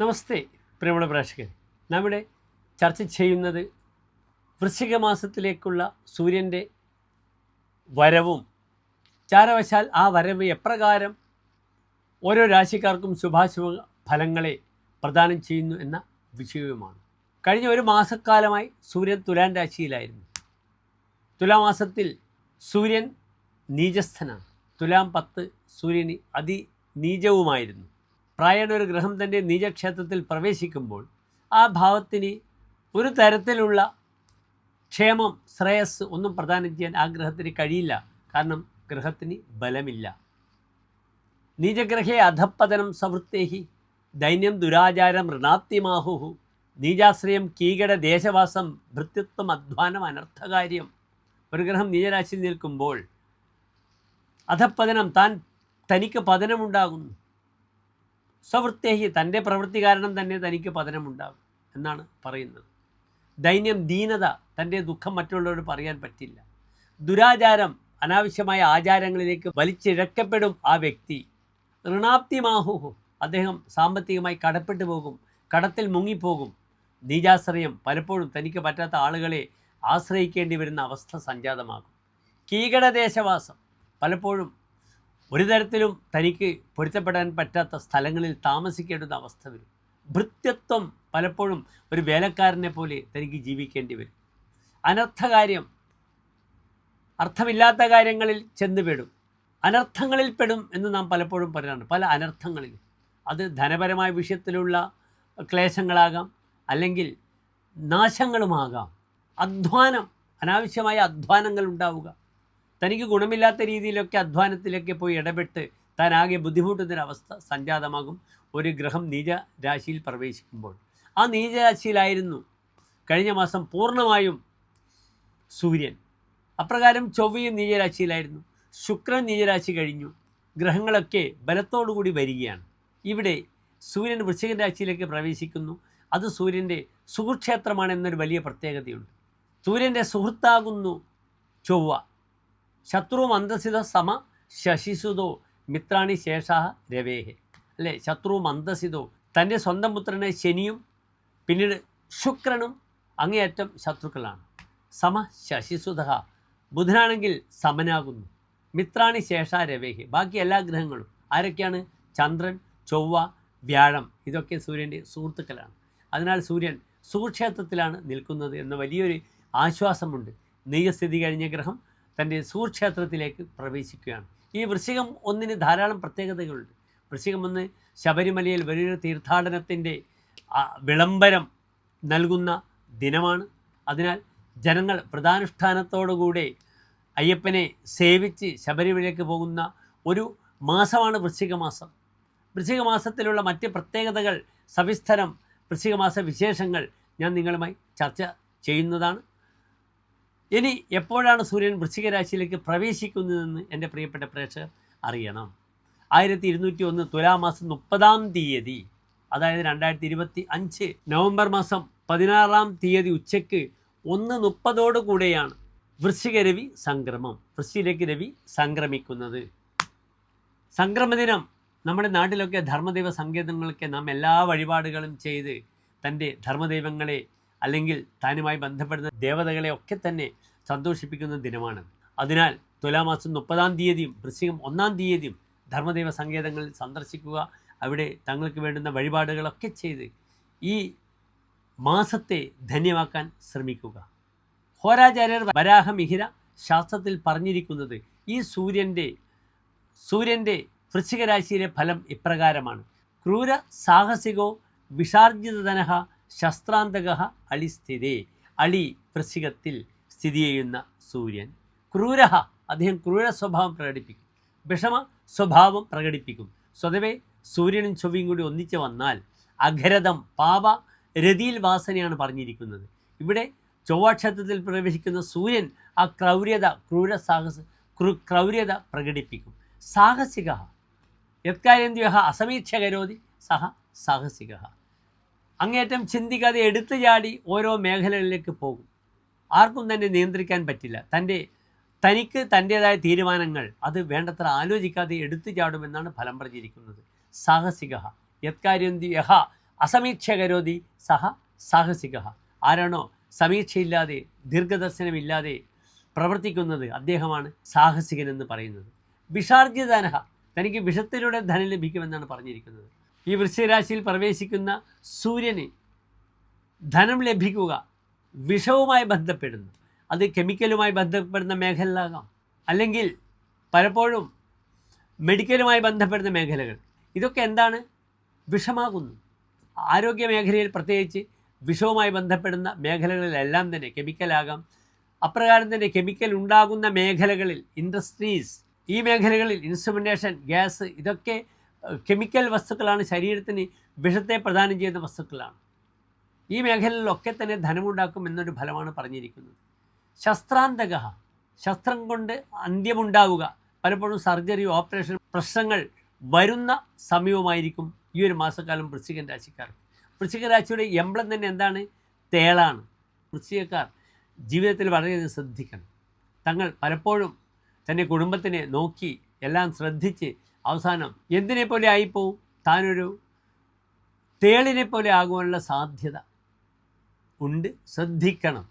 നമസ്തേ പ്രിയമുള്ള പ്രേക്ഷകർ നമ്മുടെ ചർച്ച ചെയ്യുന്നത് വൃശ്ചിക മാസത്തിലേക്കുള്ള സൂര്യന്റെ വരവും ചാരവശാൽ ആ വരവ് എപ്രകാരം ഓരോ രാശിക്കാർക്കും ശുഭാശുഭ ഫലങ്ങളെ പ്രദാനം ചെയ്യുന്നു എന്ന വിഷയവുമാണ്. കഴിഞ്ഞ ഒരു മാസക്കാലമായി സൂര്യൻ തുലാൻ രാശിയിലായിരുന്നു. തുലാമാസത്തിൽ സൂര്യൻ നീചസ്ഥനാണ്. തുലാം പത്ത് സൂര്യന് അതിനീചവുമായിരുന്നു. പ്രായണ ഒരു ഗ്രഹം തന്റെ നീചക്ഷേത്രത്തിൽ പ്രവേശിക്കുമ്പോൾ ആ ഭാവത്തിന് ഒരു തരത്തിലുള്ള ക്ഷേമം ശ്രേയസ് ഒന്നും പ്രദാനം ചെയ്യാൻ ആ ഗ്രഹത്തിന് കഴിയില്ല. കാരണം ഗ്രഹത്തിന് ബലമില്ല. നീചഗ്രഹേ അധപ്പതനം സവൃത്തേഹി ദൈന്യം ദുരാചാരം ഋണാത്തിമാഹുഹു നീചാശ്രയം കീകട ദേശവാസം ഭൃത്യത്വം അധ്വാനം അനർത്ഥകാര്യം. ഒരു ഗ്രഹം നീചരാശിയിൽ നിൽക്കുമ്പോൾ അധപ്പതനം താൻ തനിക്ക് പതനമുണ്ടാകുന്നു. സ്വവൃത്തേഹി തന്റെ പ്രവൃത്തി കാരണം തന്നെ തനിക്ക് പതനമുണ്ടാകും എന്നാണ് പറയുന്നത്. ദൈന്യം ദീനത തന്റെ ദുഃഖം മറ്റുള്ളവരോട് പറയാൻ പറ്റില്ല. ദുരാചാരം അനാവശ്യമായ ആചാരങ്ങളിലേക്ക് വലിച്ചിഴക്കപ്പെടും ആ വ്യക്തി. ഋണാപ്തിമാഹുഹു അദ്ദേഹം സാമ്പത്തികമായി കടപ്പെട്ടു പോകും കടത്തിൽ മുങ്ങിപ്പോകും. നീജാശ്രയം പലപ്പോഴും തനിക്ക് പറ്റാത്ത ആളുകളെ ആശ്രയിക്കേണ്ടി വരുന്ന അവസ്ഥ സംജാതമാകും. കീകടദേശവാസം പലപ്പോഴും ഒരു തരത്തിലും തനിക്ക് പൊരുത്തപ്പെടാൻ പറ്റാത്ത സ്ഥലങ്ങളിൽ താമസിക്കേണ്ടുന്ന അവസ്ഥ വരും. ഭൃത്യത്വം പലപ്പോഴും ഒരു വേലക്കാരനെ പോലെ തനിക്ക് ജീവിക്കേണ്ടി വരും. അനർത്ഥകാര്യം അർത്ഥമില്ലാത്ത കാര്യങ്ങളിൽ ചെന്നുപെടും അനർത്ഥങ്ങളിൽ പെടും എന്ന് നാം പലപ്പോഴും പറയാറുണ്ട് പല അനർത്ഥങ്ങളിൽ. അത് ധനപരമായ വിഷയത്തിലുള്ള ക്ലേശങ്ങളാകാം അല്ലെങ്കിൽ നാശങ്ങളുമാകാം. അധ്വാനം അനാവശ്യമായ അധ്വാനങ്ങൾ ഉണ്ടാവുക. തനിക്ക് ഗുണമില്ലാത്ത രീതിയിലൊക്കെ അധ്വാനത്തിലൊക്കെ പോയി ഇടപെട്ട് താൻ ആകെ ബുദ്ധിമുട്ടുന്നൊരവസ്ഥ സംജാതമാകും. ഒരു ഗ്രഹം നീച രാശിയിൽ പ്രവേശിക്കുമ്പോൾ. ആ നീചരാശിയിലായിരുന്നു കഴിഞ്ഞ മാസം പൂർണമായും സൂര്യൻ. അപ്രകാരം ചൊവ്വയും നീചരാശിയിലായിരുന്നു. ശുക്രൻ നീചരാശി കഴിഞ്ഞു. ഗ്രഹങ്ങളൊക്കെ ബലത്തോടുകൂടി വരികയാണ്. ഇവിടെ സൂര്യൻ വൃശ്ചിക രാശിയിലേക്ക് പ്രവേശിക്കുന്നു. അത് സൂര്യന്റെ സുഹൃക്ഷേത്രമാണ് എന്നൊരു വലിയ പ്രത്യേകതയുണ്ട്. സൂര്യന്റെ സുഹൃത്താകുന്നു ചൊവ്വ. ശത്രു മന്ദസിത സമ ശശിസുതോ മിത്രാണി ശേഷ രവേഹെ. അല്ലേ? ശത്രു മന്ദസിതോ. തന്റെ സ്വന്തം പുത്രനെ ശനിയും പിന്നീട് ശുക്രനും അങ്ങേയറ്റം ശത്രുക്കളാണ്. സമ ശശിസുത. ബുധനാണെങ്കിൽ സമനാകുന്നു. മിത്രാണി ശേഷ രവേഹി. ബാക്കി എല്ലാ ഗ്രഹങ്ങളും ആരൊക്കെയാണ്? ചന്ദ്രൻ ചൊവ്വ വ്യാഴം. ഇതൊക്കെ സൂര്യന്റെ സുഹൃത്തുക്കളാണ്. അതിനാൽ സൂര്യൻ സുക്ഷേത്രത്തിലാണ് നിൽക്കുന്നത് എന്ന വലിയൊരു ആശ്വാസമുണ്ട്. നീയസ്ഥിതി കഴിഞ്ഞ ഗ്രഹം തന്റെ സൂർക്ഷേത്രത്തിലേക്ക് പ്രവേശിക്കുകയാണ്. ഈ വൃശ്ചികം ഒന്നിന് ധാരാളം പ്രത്യേകതകളുണ്ട്. വൃശ്ചികം ഒന്ന് ശബരിമലയിൽ വലിയൊരു തീർത്ഥാടനത്തിന്റെ വിളംബരം നൽകുന്ന ദിനമാണ്. അതിനാൽ ജനങ്ങൾ വ്രതാനുഷ്ഠാനത്തോടുകൂടെ അയ്യപ്പനെ സേവിച്ച് ശബരിമലയിലേക്ക് പോകുന്ന ഒരു മാസമാണ് വൃശ്ചികമാസം. വൃശ്ചികമാസത്തിലുള്ള വൃശ്ചിക മാസത്തിലുള്ള മറ്റ് പ്രത്യേകതകൾ സവിസ്തരം വൃശ്ചികമാസ വിശേഷങ്ങൾ ഞാൻ നിങ്ങളുമായി ചർച്ച ചെയ്യുന്നതാണ്. ഇനി എപ്പോഴാണ് സൂര്യൻ വൃശ്ചികരാശിയിലേക്ക് പ്രവേശിക്കുന്നതെന്ന് എന്റെ പ്രിയപ്പെട്ട പ്രേക്ഷകർ അറിയണം. ആയിരത്തി ഇരുന്നൂറ്റി ഒന്ന് തുലാമാസം മുപ്പതാം തീയതി അതായത് രണ്ടായിരത്തി ഇരുപത്തി അഞ്ച് നവംബർ മാസം പതിനാറാം തീയതി ഉച്ചയ്ക്ക് ഒന്ന് മുപ്പതോടു കൂടെയാണ് വൃശ്ചിക രവി സംക്രമം വൃശ്ചിയിലേക്ക് രവി സംക്രമിക്കുന്നത്. സംക്രമദിനം നമ്മുടെ നാട്ടിലൊക്കെ ധർമ്മദൈവ സങ്കേതങ്ങളൊക്കെ നാം എല്ലാ വഴിപാടുകളും ചെയ്ത് തന്റെ ധർമ്മദൈവങ്ങളെ അല്ലെങ്കിൽ താനുമായി ബന്ധപ്പെടുന്ന ദേവതകളെ ഒക്കെ തന്നെ സന്തോഷിപ്പിക്കുന്ന ദിനമാണ്. അതിനാൽ തുലാമാസം മുപ്പതാം തീയതിയും വൃശ്ചികം ഒന്നാം തീയതിയും ധർമ്മദേവ സങ്കേതങ്ങളിൽ സന്ദർശിക്കുക അവിടെ തങ്ങൾക്ക് വേണ്ടുന്ന വഴിപാടുകളൊക്കെ ചെയ്ത് ഈ മാസത്തെ ധന്യമാക്കാൻ ശ്രമിക്കുക. ഹോരാചാര്യർ വരാഹമിഹിര ശാസ്ത്രത്തിൽ പറഞ്ഞിരിക്കുന്നത് ഈ സൂര്യന്റെ സൂര്യന്റെ വൃശ്ചികരാശിയിലെ ഫലം ഇപ്രകാരമാണ്. ക്രൂര സാഹസികോ വിഷാർജിതധനഃ ശസ്ത്രാന്തക അളിസ്ഥിതി അളി വൃശ്ചികത്തിൽ സ്ഥിതി ചെയ്യുന്ന സൂര്യൻ. ക്രൂര അദ്ദേഹം ക്രൂര സ്വഭാവം പ്രകടിപ്പിക്കും. വിഷമ സ്വഭാവം പ്രകടിപ്പിക്കും. സ്വതവേ സൂര്യനും ചൊവ്വയും കൂടി ഒന്നിച്ച് വന്നാൽ അഘരതം പാപ രതിയിൽ വാസനയാണ് പറഞ്ഞിരിക്കുന്നത്. ഇവിടെ ചൊവ്വാക്ഷേത്രത്തിൽ പ്രവേശിക്കുന്ന സൂര്യൻ ആ ക്രൗര്യത ക്രൂര സാഹസ ക്രൂ ക്രൗര്യത പ്രകടിപ്പിക്കും. സാഹസിക. യത്കാര്യന്ത്യ അസമീക്ഷകരോതി സഹ സാഹസിക. അങ്ങേറ്റം ചിന്തിക്കാതെ എടുത്തു ചാടി ഓരോ മേഖലകളിലേക്ക് പോകും. ആർക്കും തന്നെ നിയന്ത്രിക്കാൻ പറ്റില്ല. തന്റെ തനിക്ക് തന്റേതായ തീരുമാനങ്ങൾ അത് വേണ്ടത്ര ആലോചിക്കാതെ എടുത്തു ചാടുമെന്നാണ് ഫലം പറഞ്ഞിരിക്കുന്നത്. സാഹസിക യത്കാര്യന്തി യഹ. അസമീക്ഷ കരോതി സഹ സാഹസിക ആരാണോ സമീക്ഷയില്ലാതെ ദീർഘദർശനമില്ലാതെ പ്രവർത്തിക്കുന്നത് അദ്ദേഹമാണ് സാഹസികനെന്ന് പറയുന്നത്. വിഷാർജിതനഹ. തനിക്ക് വിഷത്തിലൂടെ ധനം ലഭിക്കുമെന്നാണ് പറഞ്ഞിരിക്കുന്നത്. ഈ വൃശ്ചികരാശിയിൽ പ്രവേശിക്കുന്ന സൂര്യന് ധനം ലഭിക്കുക വിഷവുമായി ബന്ധപ്പെടുന്നു. അത് കെമിക്കലുമായി ബന്ധപ്പെടുന്ന മേഖലയിലാകാം അല്ലെങ്കിൽ പലപ്പോഴും മെഡിക്കലുമായി ബന്ധപ്പെടുന്ന മേഖലകൾ. ഇതൊക്കെ എന്താണ്? വിഷമാകുന്നു. ആരോഗ്യ മേഖലയിൽ പ്രത്യേകിച്ച് വിഷവുമായി ബന്ധപ്പെടുന്ന മേഖലകളിലെല്ലാം തന്നെ കെമിക്കലാകാം. അപ്രകാരം തന്നെ കെമിക്കൽ ഉണ്ടാകുന്ന മേഖലകളിൽ ഇൻഡസ്ട്രീസ് ഈ മേഖലകളിൽ ഇൻസ്ട്രുമെന്റേഷൻ ഗ്യാസ് ഇതൊക്കെ കെമിക്കൽ വസ്തുക്കളാണ്. ശരീരത്തിന് വിഷത്തെ പ്രദാനം ചെയ്യുന്ന വസ്തുക്കളാണ്. ഈ മേഖലയിലൊക്കെ തന്നെ ധനമുണ്ടാക്കും എന്നൊരു ഫലമാണ് പറഞ്ഞിരിക്കുന്നത്. ശസ്ത്രാന്തക ശസ്ത്രം കൊണ്ട് അന്ത്യമുണ്ടാവുക. പലപ്പോഴും സർജറി ഓപ്പറേഷൻ പ്രശ്നങ്ങൾ വരുന്ന സമയവുമായിരിക്കും ഈ ഒരു മാസക്കാലം വൃശ്ചികൻ രാശിക്കാർ. വൃശ്ചിക രാശിയുടെ എംബ്ലം തന്നെ എന്താണ്? തേളാണ്. വൃശ്ചികക്കാർ ജീവിതത്തിൽ വളരെയധികം ശ്രദ്ധിക്കണം. തങ്ങൾ പലപ്പോഴും തന്റെ കുടുംബത്തിനെ നോക്കി എല്ലാം ശ്രദ്ധിച്ച് അവസാനം എന്തിനെ പോലെ ആയിപ്പോവും? താനൊരു തേളിനെ പോലെ ആകുവാനുള്ള സാധ്യത ഉണ്ട്. ശ്രദ്ധിക്കണം.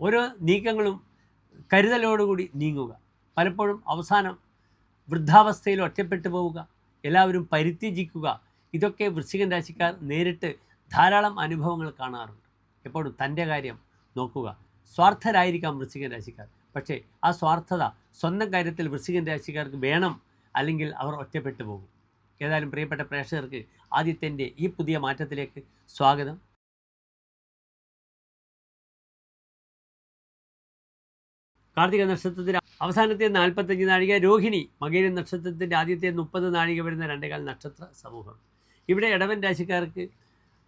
ഓരോ നീക്കങ്ങളും കരുതലോടുകൂടി നീങ്ങുക. പലപ്പോഴും അവസാനം വൃദ്ധാവസ്ഥയിൽ ഒറ്റപ്പെട്ടു പോവുക എല്ലാവരും പരിത്യജിക്കുക ഇതൊക്കെ വൃശ്ചികൻ രാശിക്കാർ നേരിട്ട് ധാരാളം അനുഭവങ്ങൾ കാണാറുണ്ട്. എപ്പോഴും തന്റെ കാര്യം നോക്കുക. സ്വാർത്ഥരായിരിക്കാം വൃശ്ചികൻ രാശിക്കാർ. പക്ഷേ ആ സ്വാർത്ഥത സ്വന്തം കാര്യത്തിൽ വൃശ്ചികൻ രാശിക്കാർക്ക് വേണം അല്ലെങ്കിൽ അവർ ഒറ്റപ്പെട്ടു പോകും. ഏതായാലും പ്രിയപ്പെട്ട പ്രേക്ഷകർക്ക് ആദ്യത്തിന്റെ ഈ പുതിയ മാറ്റത്തിലേക്ക് സ്വാഗതം. കാർത്തിക നക്ഷത്രത്തിന്റെ അവസാനത്തെ നാൽപ്പത്തഞ്ച് നാഴിക രോഹിണി മകേരി നക്ഷത്രത്തിന്റെ ആദ്യത്തെ മുപ്പത് നാഴിക വരുന്ന രണ്ടേകാൽ നക്ഷത്ര സമൂഹം. ഇവിടെ ഇടവൻ രാശിക്കാർക്ക്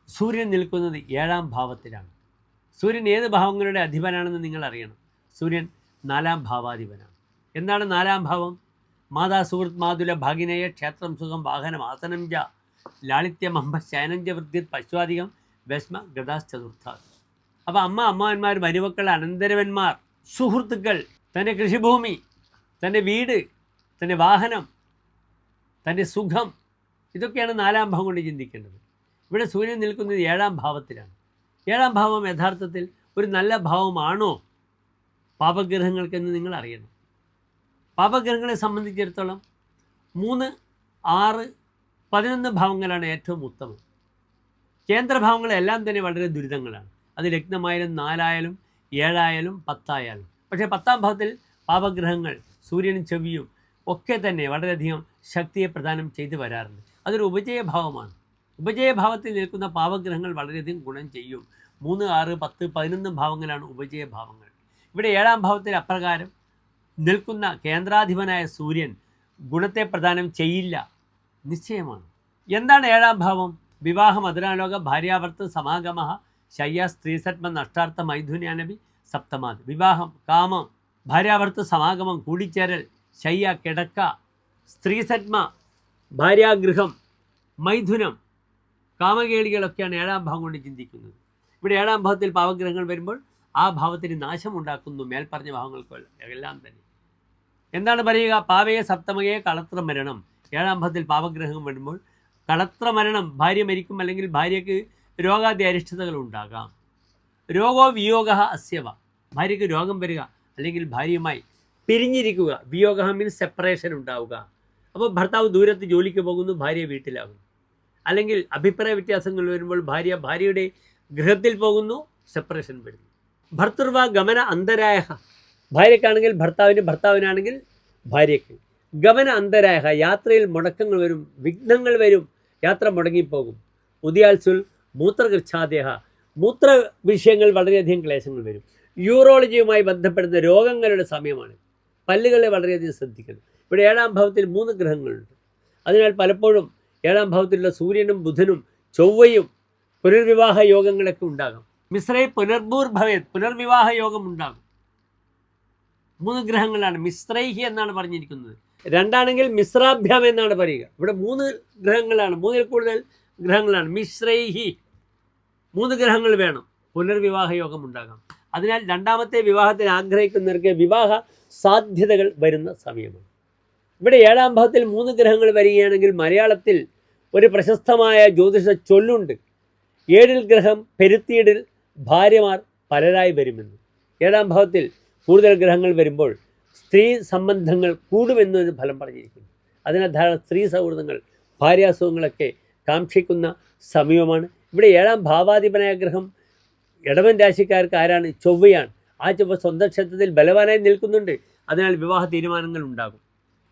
സൂര്യൻ നിൽക്കുന്നത് ഏഴാം ഭാവത്തിലാണ്. സൂര്യൻ ഏത് ഭാവങ്ങളുടെ അധിപനാണെന്ന് നിങ്ങൾ അറിയണം സൂര്യൻ നാലാം ഭാവാധിപനാണ്. എന്താണ് നാലാം ഭാവം? മാതാ സുഹൃത് മാതുല ഭാഗിനേയ ക്ഷേത്രം സുഖം വാഹനം ആസനം ജ. ലാളിത്യമഹ ശയനഞ്ച വൃദ്ധി പശ്വാധികം ഭസ്മ ചതുർത്ഥാത് അപ്പോൾ അമ്മ അമ്മാവന്മാർ മരുമക്കൾ അനന്തരവന്മാർ സുഹൃത്തുക്കൾ തന്റെ കൃഷിഭൂമി തന്റെ വീട് തന്റെ വാഹനം തന്റെ സുഖം ഇതൊക്കെയാണ് നാലാം ഭാവം കൊണ്ട് ചിന്തിക്കേണ്ടത്. ഇവിടെ സൂര്യൻ നിൽക്കുന്നത് ഏഴാം ഭാവത്തിലാണ്. ഏഴാം ഭാവം യഥാർത്ഥത്തിൽ ഒരു നല്ല ഭാവമാണോ പാപഗ്രഹങ്ങൾക്കെന്ന് നിങ്ങൾ അറിയണം പാപഗ്രഹങ്ങളെ സംബന്ധിച്ചിടത്തോളം മൂന്ന് ആറ് പതിനൊന്ന് ഭാവങ്ങളാണ് ഏറ്റവും ഉത്തമം. കേന്ദ്രഭാവങ്ങളെല്ലാം തന്നെ വളരെ ദുരിതങ്ങളാണ്. അത് ലഗ്നമായാലും നാലായാലും ഏഴായാലും പത്തായാലും. പക്ഷേ പത്താം ഭാവത്തിൽ പാപഗ്രഹങ്ങൾ സൂര്യനും ചെവിയും ഒക്കെ തന്നെ വളരെയധികം ശക്തിയെ പ്രദാനം ചെയ്തു വരാറുണ്ട്. അതൊരു ഉപജയഭാവമാണ്. ഉപജയഭാവത്തിൽ നിൽക്കുന്ന പാപഗ്രഹങ്ങൾ വളരെയധികം ഗുണം ചെയ്യും. മൂന്ന് ആറ് പത്ത് പതിനൊന്ന് ഭാവങ്ങളാണ് ഉപജയഭാവങ്ങൾ. ഇവിടെ ഏഴാം ഭാവത്തിൽ അപ്രകാരം നിൽക്കുന്ന കേന്ദ്രാധിപനായ സൂര്യൻ ഗുണത്തെ പ്രദാനം ചെയ്യില്ല. നിശ്ചയമാണ്. എന്താണ് ഏഴാം ഭാവം? വിവാഹം അതിരാലോക ഭാര്യാവർത്ത സമാഗമ ശയ്യ സ്ത്രീസത്മ നഷ്ടാർത്ഥ മൈഥുന്യാനബി സപ്തമാത് വിവാഹം കാമം ഭാര്യാവർത്ത സമാഗമം കൂടിച്ചേരൽ ശയ്യ കിടക്ക സ്ത്രീസത്മ ഭാര്യാഗൃഹം മൈഥുനം കാമകേളികളൊക്കെയാണ് ഏഴാം ഭാവം കൊണ്ട് ചിന്തിക്കുന്നത്. ഇവിടെ ഏഴാം ഭാവത്തിൽ പാവഗ്രഹങ്ങൾ വരുമ്പോൾ ആ ഭാവത്തിന് നാശമുണ്ടാക്കുന്നു മേൽപ്പറഞ്ഞ ഭാവങ്ങൾക്കെല്ലാം തന്നെ. എന്താണ് പറയുക? പാവയെ സപ്തമയെ കളത്ര മരണം. ഏഴാം ഭാവത്തിൽ പാവഗ്രഹം വരുമ്പോൾ കളത്ര മരണം ഭാര്യ മരിക്കും അല്ലെങ്കിൽ ഭാര്യയ്ക്ക് രോഗാദി അരിഷ്ടതകൾ ഉണ്ടാകാം. രോഗോ വിയോഗ അസ്യവ. ഭാര്യയ്ക്ക് രോഗം വരിക അല്ലെങ്കിൽ ഭാര്യയുമായി പിരിഞ്ഞിരിക്കുക. വിയോഗ മീൻസ് സെപ്പറേഷൻ ഉണ്ടാവുക. അപ്പോൾ ഭർത്താവ് ദൂരത്ത് ജോലിക്ക് പോകുന്നു ഭാര്യ വീട്ടിലാകുന്നു. അല്ലെങ്കിൽ അഭിപ്രായ വ്യത്യാസങ്ങൾ വരുമ്പോൾ ഭാര്യ ഭാര്യയുടെ ഗൃഹത്തിൽ പോകുന്നു സെപ്പറേഷൻ വരുന്നു. ഭർത്തൃവ ഗമന അന്തരായ. ഭാര്യക്കാണെങ്കിൽ ഭർത്താവിന് ഭർത്താവിനാണെങ്കിൽ ഭാര്യയ്ക്ക്. ഗമന അന്തരായ യാത്രയിൽ മുടക്കങ്ങൾ വരും വിഘ്നങ്ങൾ വരും യാത്ര മുടങ്ങിപ്പോകും. ഉദിയാൽസുൽ മൂത്രകൃച്ഛാദേഹ മൂത്ര വിഷയങ്ങൾ വളരെയധികം ക്ലേശങ്ങൾ വരും. യൂറോളജിയുമായി ബന്ധപ്പെടുന്ന രോഗങ്ങളുടെ സമയമാണ്. പല്ലുകളെ വളരെയധികം ശ്രദ്ധിക്കണം. ഇവിടെ ഏഴാം ഭാവത്തിൽ മൂന്ന് ഗ്രഹങ്ങളുണ്ട്. അതിനാൽ പലപ്പോഴും ഏഴാം ഭാവത്തിലുള്ള സൂര്യനും ബുധനും ചൊവ്വയും പുനർവിവാഹ യോഗങ്ങളൊക്കെ ഉണ്ടാകാം. മിശ്രയെ പുനർഭൂർ ഭവേത് പുനർവിവാഹ യോഗം ഉണ്ടാകും. മൂന്ന് ഗ്രഹങ്ങളാണ്. മിശ്രൈഹി എന്നാണ് പറഞ്ഞിരിക്കുന്നത്. രണ്ടാണെങ്കിൽ മിശ്രാഭ്യാം എന്നാണ് പറയുക. ഇവിടെ മൂന്ന് ഗ്രഹങ്ങളാണ്. മൂന്നിൽ കൂടുതൽ ഗ്രഹങ്ങളാണ്. മിശ്രൈഹി. മൂന്ന് ഗ്രഹങ്ങൾ വേണം. പുനർവിവാഹ യോഗം ഉണ്ടാകാം. അതിനാൽ രണ്ടാമത്തെ വിവാഹത്തിന് ആഗ്രഹിക്കുന്നവർക്ക് വിവാഹ സാധ്യതകൾ വരുന്ന സമയമാണ്. ഇവിടെ ഏഴാം ഭാവത്തിൽ മൂന്ന് ഗ്രഹങ്ങൾ വരികയാണെങ്കിൽ മലയാളത്തിൽ ഒരു പ്രശസ്തമായ ജ്യോതിഷ ചൊല്ലുണ്ട്. ഏഴിൽ ഗ്രഹം പെരുത്തിയിടിൽ ഭാര്യമാർ പലരായി വരുമെന്ന്. ഏഴാം ഭാവത്തിൽ കൂടുതൽ ഗ്രഹങ്ങൾ വരുമ്പോൾ സ്ത്രീ സംബന്ധങ്ങൾ കൂടുമെന്നൊരു ഫലം പറഞ്ഞിരിക്കുന്നു. അതിനാൽ ധാരാളം സ്ത്രീ സൗഹൃദങ്ങൾ ഭാര്യാസുഖങ്ങളൊക്കെ കാക്ഷിക്കുന്ന സമയമാണ് ഇവിടെ ഏഴാം ഭാവാധിപനായ ഗ്രഹം ഇടവൻ രാശിക്കാർക്ക് ആരാണ്? ചൊവ്വയാണ്. ആ ചൊവ്വ സ്വന്തം ക്ഷേത്രത്തിൽ ബലവാനായി നിൽക്കുന്നുണ്ട്. അതിനാൽ വിവാഹ തീരുമാനങ്ങൾ ഉണ്ടാകും.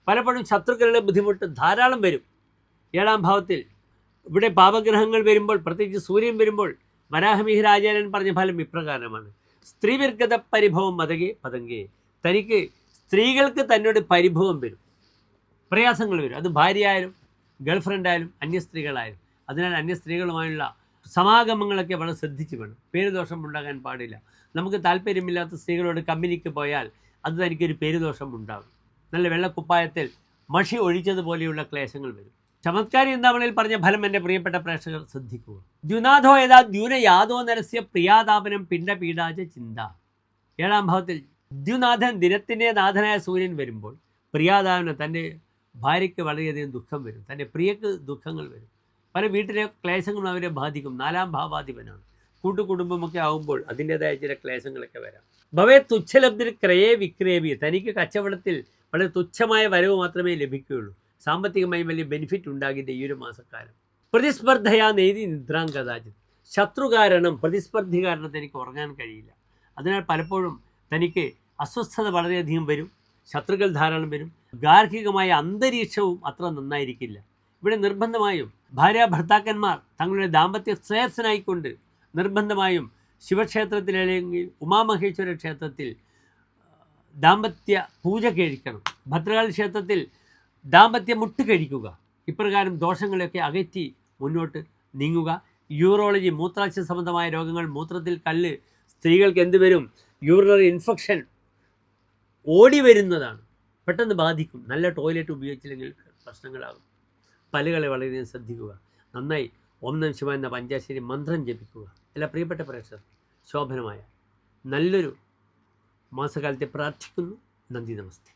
പലപ്പോഴും ശത്രുക്കളുടെ ബുദ്ധിമുട്ട് ധാരാളം വരും. ഏഴാം ഭാവത്തിൽ ഇവിടെ പാപഗ്രഹങ്ങൾ വരുമ്പോൾ പ്രത്യേകിച്ച് സൂര്യൻ വരുമ്പോൾ വരാഹമിഹിരാചാര്യൻ പറഞ്ഞ ഫലം ഇപ്രകാരമാണ്. സ്ത്രീവിർഗത പരിഭവം മതകെ പതങ്കെ. തനിക്ക് സ്ത്രീകൾക്ക് തന്നോട് പരിഭവം വരും. പ്രയാസങ്ങൾ വരും. അത് ഭാര്യയായാലും ഗേൾഫ്രണ്ട് ആയാലും അന്യ സ്ത്രീകളായാലും. അതിനാൽ അന്യ സ്ത്രീകളുമായുള്ള സമാഗമങ്ങളൊക്കെ വളരെ ശ്രദ്ധിച്ച് വേണം. പേരുദോഷം ഉണ്ടാകാൻ പാടില്ല. നമുക്ക് താല്പര്യമില്ലാത്ത സ്ത്രീകളോട് കമ്പനിക്ക് പോയാൽ അത് തനിക്കൊരു പേരുദോഷം ഉണ്ടാകും. നല്ല വെള്ളക്കുപ്പായത്തിൽ മഷി ഒഴിച്ചതുപോലെയുള്ള ക്ലേശങ്ങൾ വരും. ചമത്കാരി എന്താവണയിൽ പറഞ്ഞ ഫലം എന്റെ പ്രിയപ്പെട്ട പ്രേക്ഷകർ ശ്രദ്ധിക്കുക. ദ്യുനാഥോ യഥാ ദ്യുന യാതോ നരസ്യ പ്രിയാതാപനം പിണ്ട പീഡാച ചിന്ത. ഏഴാം ഭാവത്തിൽ ദ്യുനാഥൻ ദിനത്തിന്റെ നാഥനായ സൂര്യൻ വരുമ്പോൾ പ്രിയാതാപനം തന്റെ ഭാര്യയ്ക്ക് വളരെയധികം ദുഃഖം വരും. തന്റെ പ്രിയക്ക് ദുഃഖങ്ങൾ വരും. പല വീട്ടിലെ ക്ലേശങ്ങളും അവരെ ബാധിക്കും. നാലാം ഭാവാധിപനാണ്. കൂട്ടുകുടുംബമൊക്കെ ആകുമ്പോൾ അതിന്റെതായ ചില ക്ലേശങ്ങളൊക്കെ വരാം. ഭവേ തുച്ഛലബ്ധിൽ ക്രയേ വിക്രയവി തനിക്ക് കച്ചവടത്തിൽ വളരെ തുച്ഛമായ വരവ് മാത്രമേ ലഭിക്കുകയുള്ളൂ. സാമ്പത്തികമായി വലിയ ബെനിഫിറ്റ് ഉണ്ടാകില്ല ഈ ഒരു മാസക്കാലം. പ്രതിസ്പർദ്ധയാ നേതി നിദ്രാം കഥാചിത് ശത്രു കാരണം പ്രതിസ്പർദ്ധി കാരണം തനിക്ക് ഉറങ്ങാൻ കഴിയില്ല. അതിനാൽ പലപ്പോഴും തനിക്ക് അസ്വസ്ഥത വളരെയധികം വരും ശത്രുക്കൾ ധാരാളം വരും ഗാർഹികമായ അന്തരീക്ഷവും അത്ര നന്നായിരിക്കില്ല. ഇവിടെ നിർബന്ധമായും ഭാര്യ ഭർത്താക്കന്മാർ തങ്ങളുടെ ദാമ്പത്യ ശ്രേയസ്സനായിക്കൊണ്ട് നിർബന്ധമായും ശിവക്ഷേത്രത്തിൽ അല്ലെങ്കിൽ ഉമാമഹേശ്വര ക്ഷേത്രത്തിൽ ദാമ്പത്യ പൂജ കഴിക്കണം. ഭദ്രകാളി ക്ഷേത്രത്തിൽ ദാമ്പത്യ മുട്ടുകഴിക്കുക. ഇപ്രകാരം ദോഷങ്ങളെയൊക്കെ അകറ്റി മുന്നോട്ട് നീങ്ങുക. യൂറോളജി മൂത്രാശയ സംബന്ധമായ രോഗങ്ങൾ മൂത്രത്തിൽ കല്ല് സ്ത്രീകൾക്ക് എന്ത് വരും? യൂറിനറി ഇൻഫെക്ഷൻ ഓടി വരുന്നതാണ്. പെട്ടെന്ന് ബാധിക്കും. നല്ല ടോയ്ലറ്റ് ഉപയോഗിച്ചില്ലെങ്കിൽ പ്രശ്നങ്ങളാകും. പല്ലുകളെ വളരെയധികം ശ്രദ്ധിക്കുക. നന്നായി ഓം ശിവ എന്ന പഞ്ചാശരി മന്ത്രം ജപിക്കുക. എല്ലാ പ്രിയപ്പെട്ട പ്രേക്ഷകർ ശോഭനമായ നല്ലൊരു മാസകാലത്തെ പ്രാർത്ഥിക്കുന്നു. നന്ദി നമസ്തേ.